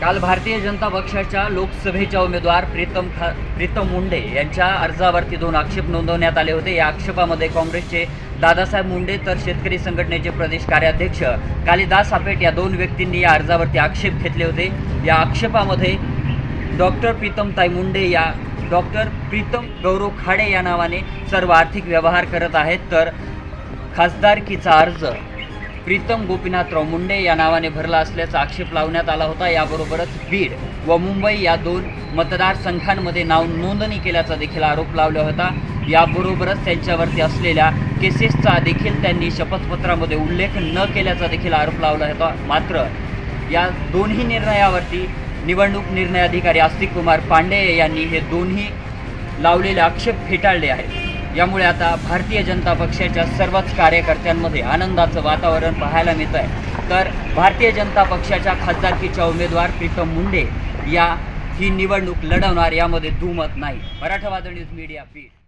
काल भारतीय जनता पक्षाच्या लोकसभेच्या उमेदवार प्रीतम खा प्रीतम मुंडे यांच्या अर्जावरती दोन आक्षेप नोंदवण्यात आले होते. या आक्षेपामध्ये काँग्रेसचे दादासाहेब मुंडे तर शेतकरी संघटनेचे प्रदेश कार्याध्यक्ष कालिदास आपेट या दोन व्यक्तींनी या अर्जावरती आक्षेप घेतले होते. या आक्षेपामध्ये डॉक्टर प्रीतमताई मुंडे या डॉक्टर प्रीतम गौरव खाडे या नावाने सर्व आर्थिक व्यवहार करत आहेत. तर खासदारकीचा अर्ज प्रीतम गोपीनाथराव मुंडे या नावाने भरला असल्याचा आक्षेप लावण्यात आला होता. याबरोबरच बीड व मुंबई या दोन मतदारसंघांमध्ये नाव नोंदणी केल्याचा देखील आरोप लावला होता. याबरोबरच त्यांच्यावरती असलेल्या केसेसचा देखील त्यांनी शपथपत्रामध्ये उल्लेख न केल्याचा देखील आरोप लावला होता. मात्र या दोन्ही निर्णयावरती निवडणूक निर्णय अधिकारी आस्तिक कुमार पांडे यांनी हे दोन्ही लावलेले आक्षेप फेटाळले आहेत. यामुळे आता भारतीय जनता पक्षाच्या सर्वच कार्यकर्त्यांमध्ये आनंदाचं वातावरण पाहायला मिळत आहे. तर भारतीय जनता पक्षाच्या खासदारकीच्या उमेदवार प्रीतम मुंडे या ही निवडणूक लढवणार यामध्ये दुमत नाही. मराठवाद न्यूज मीडिया पीठ